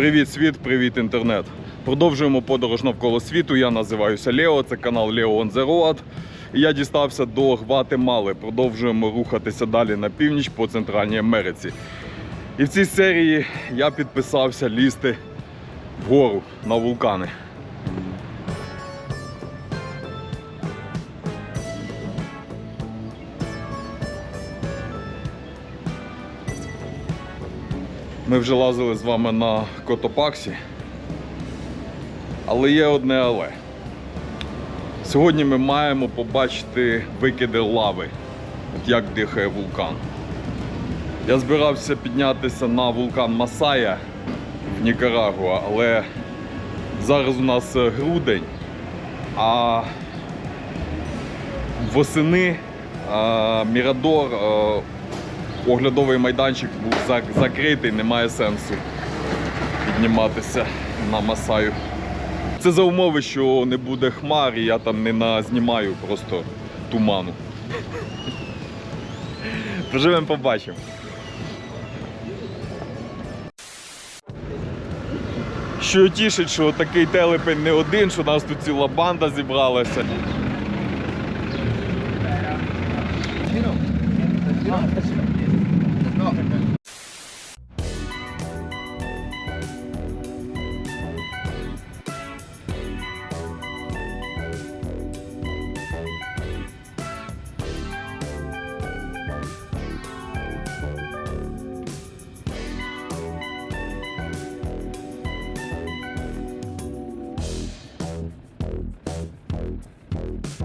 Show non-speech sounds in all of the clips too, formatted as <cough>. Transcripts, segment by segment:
Привіт, світ, привіт, інтернет. Продовжуємо подорож навколо світу. Я називаюся Лео, це канал Лео on the Road. Я дістався до Гватемали. Продовжуємо рухатися далі на північ по Центральній Америці. І в цій серії я підписався лізти вгору на вулкани. Ми вже лазили з вами на Котопаксі. Але є одне але. Сьогодні ми маємо побачити викиди лави, от як дихає вулкан. Я збирався піднятися на вулкан Масая в Нікарагуа, але зараз у нас грудень, а восени Мірадор, оглядовий майданчик був закритий, немає сенсу підніматися на Масаю. Це за умови, що не буде хмар і я там не назнімаю просто туману. Поживемо, побачимо. Що тішить, що такий телепень не один, що нас тут ціла банда зібралася.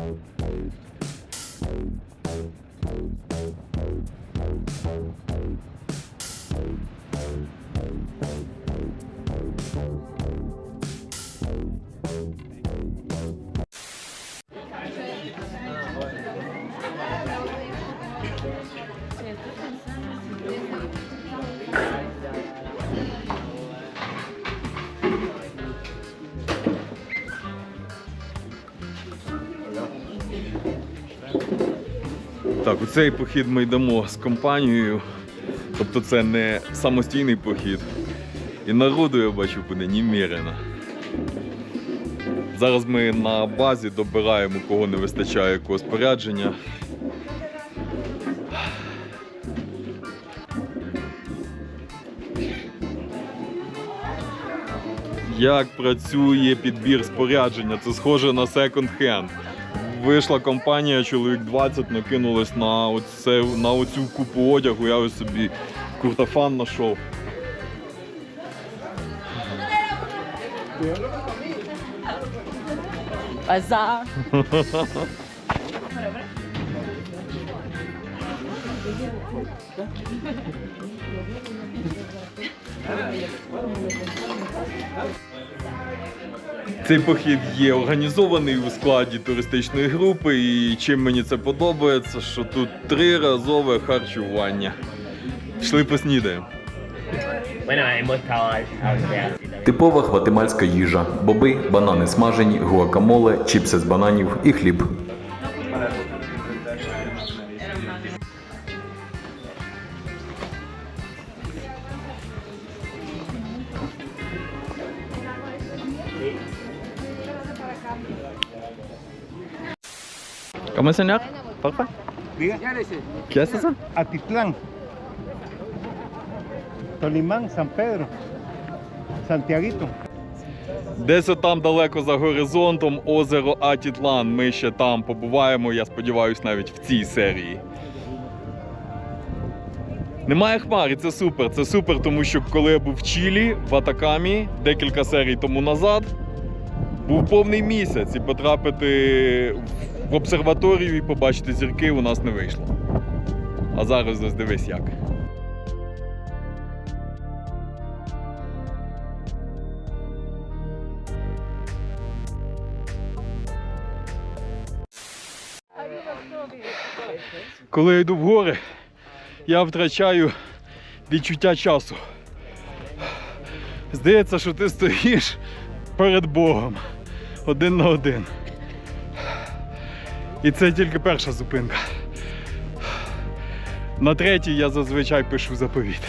Так, цей похід ми йдемо з компанією. Тобто це не самостійний похід. І народу я бачу буде немірено. Зараз ми на базі добираємо, кого не вистачає якого спорядження. Як працює підбір спорядження? Це схоже на секонд-хенд. Вийшла компанія, чоловік 20 накинулась на, оце, на оцю купу одягу. Я ось собі куртофан знайшов. Базар. Цей похід є організований у складі туристичної групи, і чим мені це подобається, що тут триразове харчування. Йшли поснідаємо. Типова гватемальська їжа: боби, банани смажені, гуакамоле, чіпси з бананів і хліб. Comment señor? Porfa. Diga, ¿Qué es eso? Atitlán, Tolimán, San Pedro, Santiaguito. Десь там далеко за горизонтом озеро Атітлан. Ми ще там побуваємо, я сподіваюся, навіть в цій серії. Немає хмар, і це супер. Це супер, тому що коли я був в Чилі, в Атакамі декілька серій тому назад, був повний місяць і потрапити в обсерваторію і побачити зірки у нас не вийшло. А зараз ось дивись як. Коли я йду в гори, я втрачаю відчуття часу. Здається, що ти стоїш перед Богом один на один. І це тільки перша зупинка. На третій я зазвичай пишу заповіт.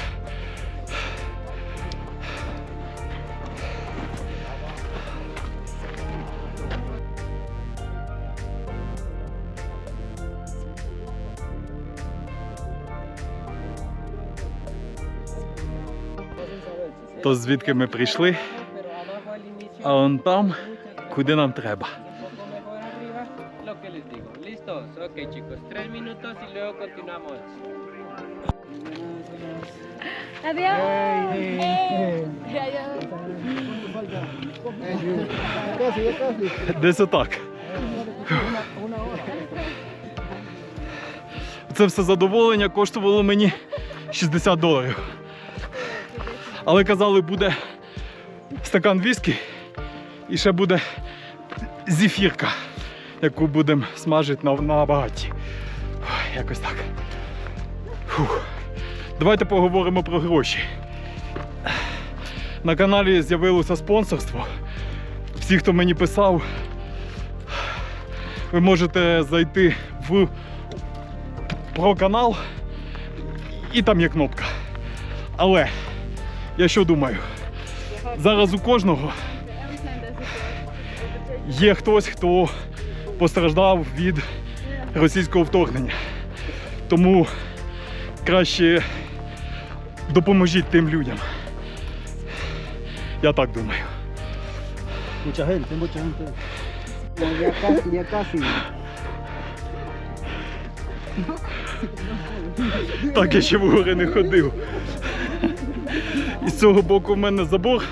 То звідки ми прийшли? А он там, куди нам треба. Adiós. Десь отак. Це все задоволення коштувало мені 60 доларів. Але казали, буде стакан віскі і ще буде зефірка, яку будемо смажити на, на багаті. Якось так. Фух. Давайте поговоримо про гроші. На каналі з'явилося спонсорство. Всі, хто мені писав, ви можете зайти в про канал і там є кнопка. Але я що думаю? Зараз у кожного є хтось, хто постраждав від російського вторгнення. Тому краще допоможіть тим людям. Я так думаю. Mucha gente, mucha gente. Ya casi. Так я ще в гори не ходив. І з цього боку в мене забор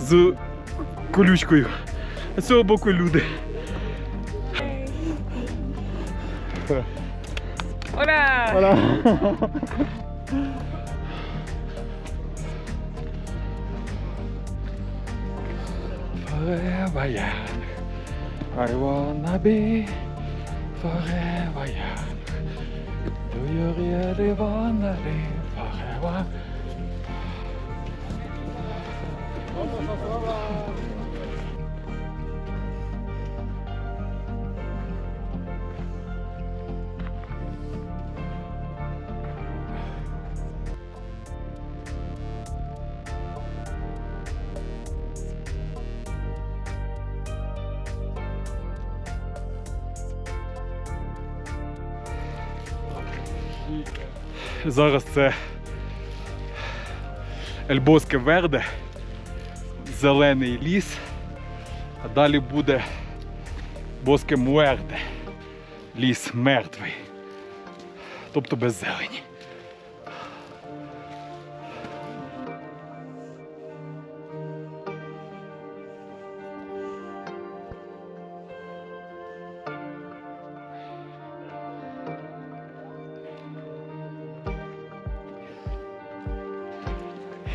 з колючкою, а з цього боку люди. Forever young. I wanna be forever young. Do you really wanna live forever? Зараз це Ельбоске Верде, зелений ліс, а далі буде Боске Муерде, ліс мертвий, тобто без зелені.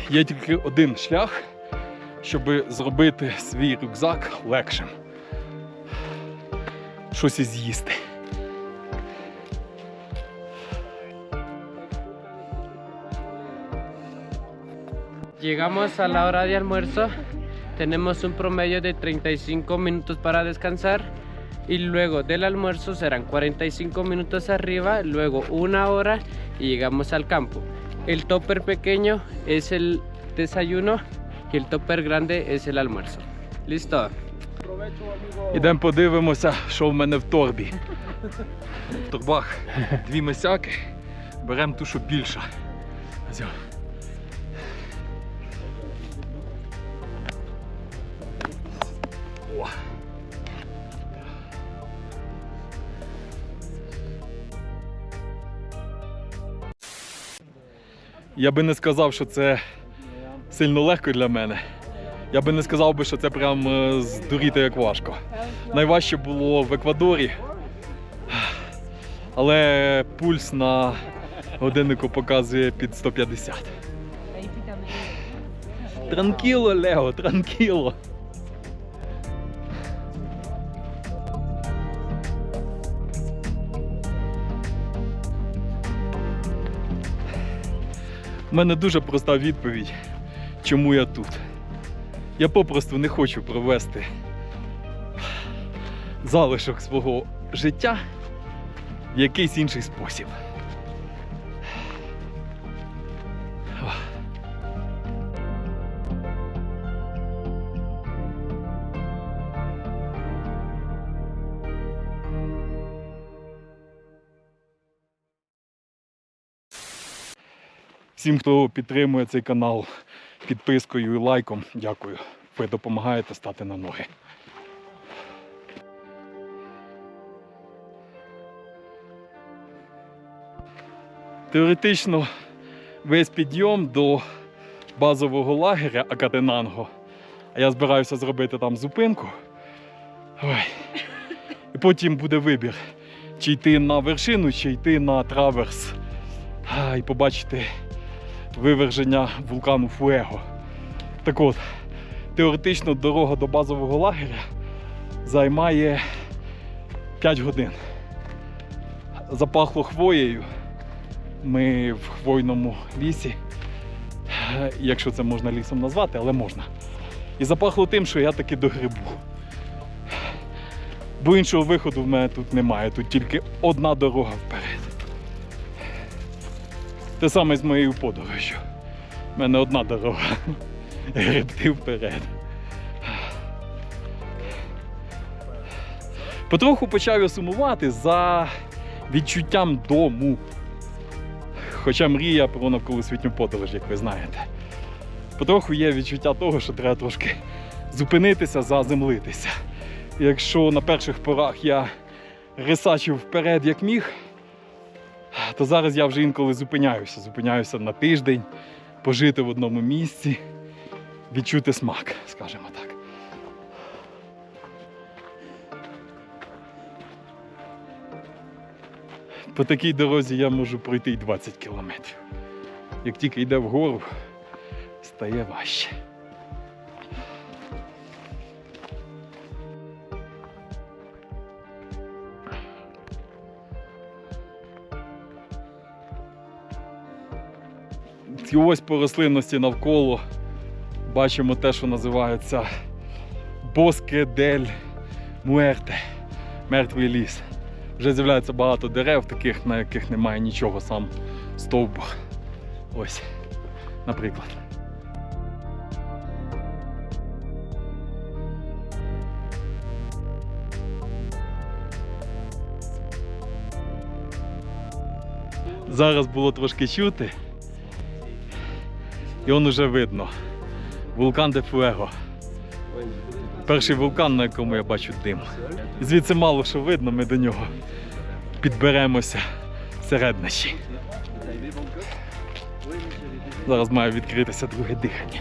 Є тільки один шлях, щоб зробити свій рюкзак легшим. Щось і з'їсти. Llegamos a la hora de almuerzo. Tenemos un promedio de 35 minutos para descansar. Y luego del almuerzo serán 45 minutos arriba, luego una hora y llegamos al campo. El topper pequeño es el desayuno y el topper grande es el almuerzo. ¿Listo? Ідемо подивимося, що в мене в торбі. В торбах дві мисяки. Беремо ту, що більша. Я би не сказав, що це сильно легко для мене. Я би не сказав би, що це прям е, здуріти як важко. Найважче було в Еквадорі, але пульс на годиннику показує під 150. Транкіло, Лео, транкіло. У мене дуже проста відповідь, чому я тут. Я попросту не хочу провести залишок свого життя в якийсь інший спосіб. Всім, хто підтримує цей канал, підпискою і лайком. Дякую. Ви допомагаєте стати на ноги. Теоретично весь підйом до базового лагеря Акатенанго. А я збираюся зробити там зупинку. Ой. І потім буде вибір, чи йти на вершину, чи йти на траверс. А, і побачити виверження вулкану Фуего. Так от, теоретично дорога до базового лагеря займає 5 годин. Запахло хвоєю. Ми в хвойному лісі, якщо це можна лісом назвати, але можна. І запахло тим, що я таки до грибу. Бо іншого виходу в мене тут немає, тут тільки одна дорога вперед. Те саме з моєю подорожю. У мене одна дорога. Гребти вперед. Потроху почав я сумувати за відчуттям дому. Хоча мрія про навколосвітню подорож, як ви знаєте. Потроху є відчуття того, що треба трошки зупинитися, заземлитися. Якщо на перших порах я рисачив вперед як міг, то зараз я вже інколи зупиняюся. Зупиняюся на тиждень, пожити в одному місці, відчути смак, скажімо так. По такій дорозі я можу пройти й 20 кілометрів. Як тільки йде вгору, стає важче. І ось по рослинності навколо бачимо те, що називається Боске дель Муерте. Мертвий ліс. Вже з'являється багато дерев, таких, на яких немає нічого, сам стовбур. Ось, наприклад. Зараз було трошки чути. І он уже видно. Вулкан де Фуего. Перший вулкан, на якому я бачу дим. Звідси мало що видно, ми до нього підберемося середнощі. Зараз має відкритися друге дихання.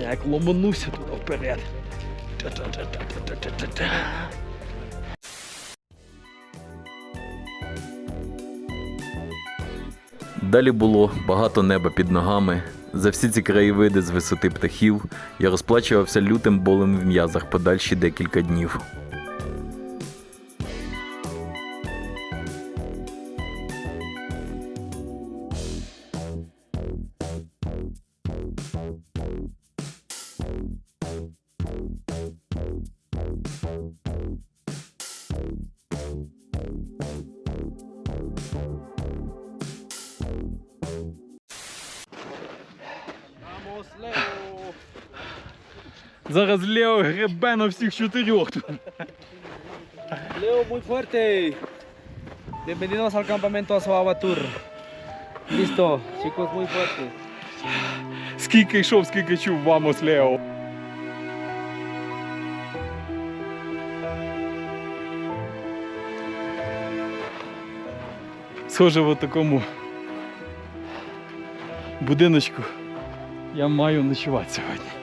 Я як ломануся туди вперед. Далі було багато неба під ногами. За всі ці краєвиди з висоти птахів я розплачувався лютим болем в м'язах подальші декілька днів. Зараз Лео гребе на всіх чотирьох. Leo, muy fuerte. Bienvenidos al campamento Tour. Listo, chicos, muy fuerte. Скільки йшов, скільки чув вамос Лео. Схоже, в такому будиночку я маю ночувати сьогодні.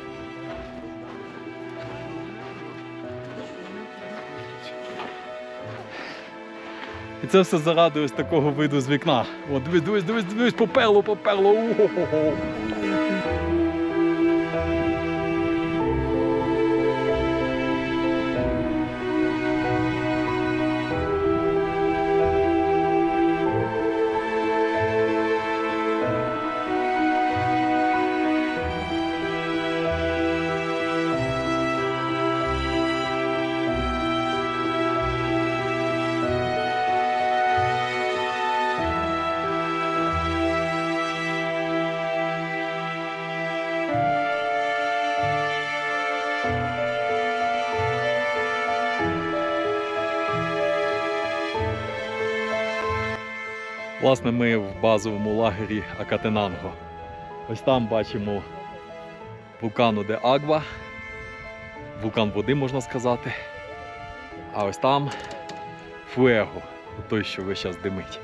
Це все заради ось такого виду з вікна. От дивись, дивись, дивись, дивись, поперло, поперло. У-хо-хо-хо. Власне, ми в базовому лагері Акатенанго. Ось там бачимо вулкану де Агва. Вулкан води, можна сказати. А ось там Фуего, той, що весь час димить.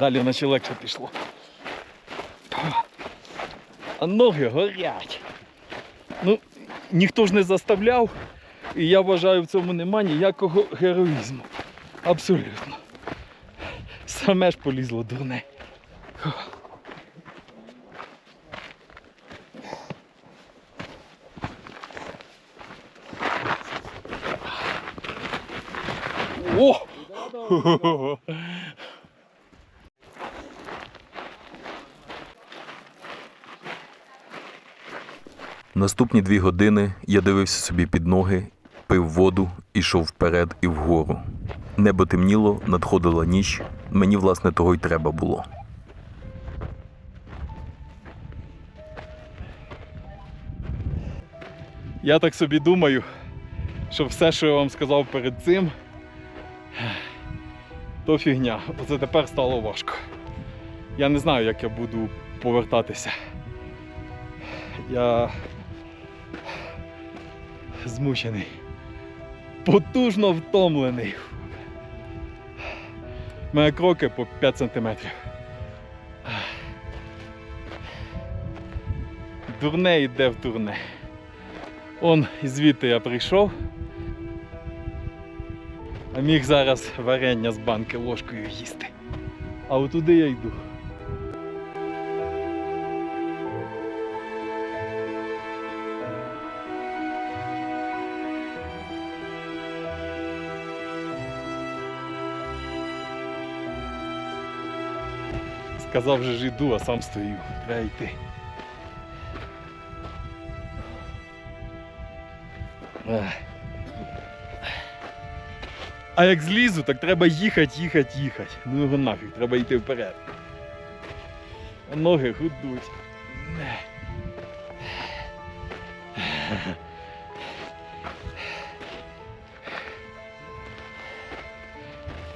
Далі наче легше пішло. А ноги горять. Ну, ніхто ж не заставляв, і я вважаю, в цьому нема ніякого героїзму. Абсолютно. Саме ж полізло дурне. О! Наступні дві години я дивився собі під ноги, пив воду, ішов вперед і вгору. Небо темніло, надходила ніч. Мені, власне, того й треба було. Я так собі думаю, що все, що я вам сказав перед цим, то фігня. Оце тепер стало важко. Я не знаю, як я буду повертатися. Я змучений. Потужно втомлений. Мене кроки по 5 сантиметрів. Дурне йде в турне. Он звідти я прийшов. А міг зараз варення з банки ложкою їсти. А отуди я йду. Сказав же ж іду, а сам стою. Треба йти. А як злізу, так треба їхати, їхати, їхати. Ну його нафіг, треба йти вперед. Ноги гудуть.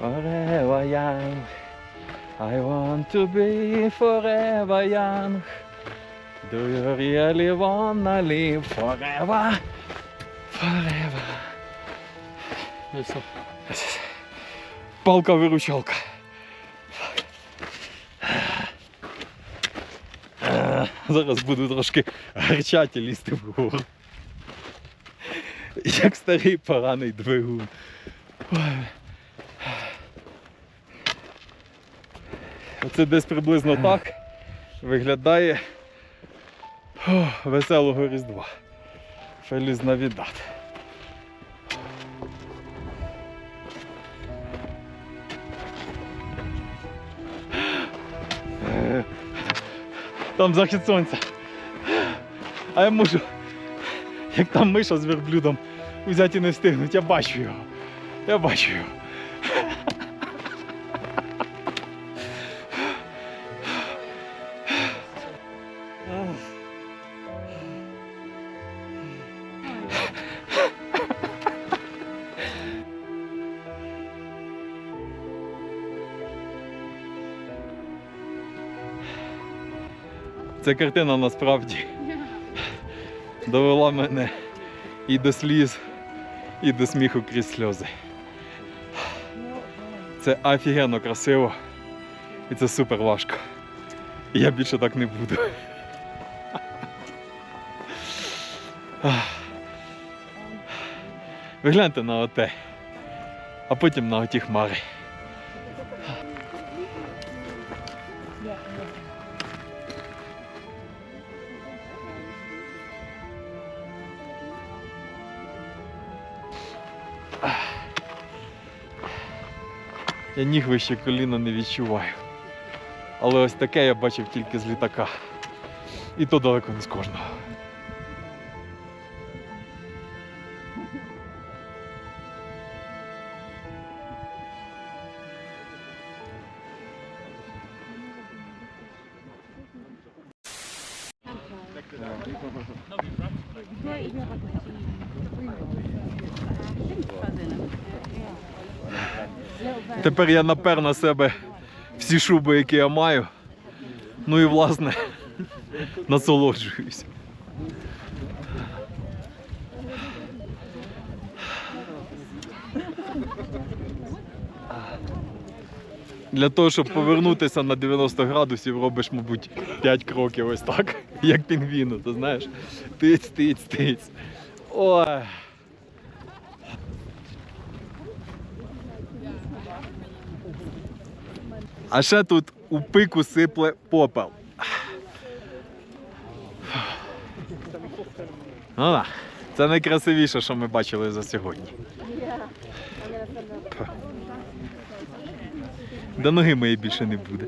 Forever young. I want to be forever young. Do you really wanna live forever? Forever. Палка-виручалка. Зараз буду трошки гарчати лізти вгору. Як старий поганий двигун. Ой. Оце десь приблизно так виглядає веселого Різдва. Феліз Навідат. Там захід сонця. А я можу, як там миша з верблюдом, взяти і не встигнуть. Я бачу його. Я бачу його. Ця картина насправді довела мене і до сліз, і до сміху крізь сльози. Це офігенно красиво і це супер важко. І я більше так не буду. Ви гляньте на оте, а потім на оті хмари. Я ніг вище коліна не відчуваю. Але ось таке я бачив тільки з літака. І то далеко не з кожного. Тепер я напер на себе всі шуби, які я маю. Ну і власне насолоджуюсь. Для того, щоб повернутися на 90 градусів, робиш, мабуть, 5 кроків ось так, <laughs> як пінгвіну, ти знаєш. Тиць, тиць, тиць. Ой. А ще тут у пику сипле попел. Ну, да. Це найкрасивіше, що ми бачили за сьогодні. До ноги моєї більше не буде.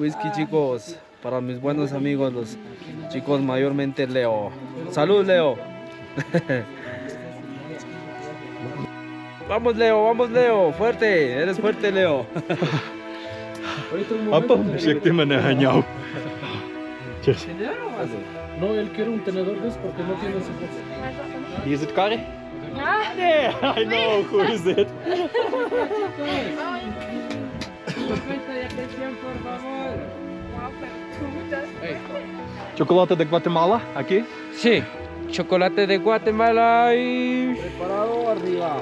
whisky, chicos, para mis buenos amigos, los chicos mayormente Leo. ¡Salud, Leo! <laughs> vamos, Leo, vamos, Leo, fuerte, eres fuerte, Leo. <laughs> Apa, me siento manejado. No, él quiere un tenedor de porque no tiene ese. ¿Es it Kari? Ah. Yeah, I know who is it. <laughs> Chocolate de Guatemala, aquí? Sí, chocolate de Guatemala y... Preparado arriba.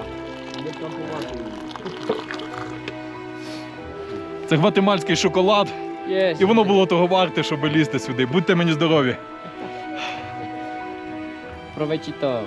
Це гватемальський шоколад, Yes. і воно було того варте, щоб лізти сюди. Будьте мені здорові. Provechito.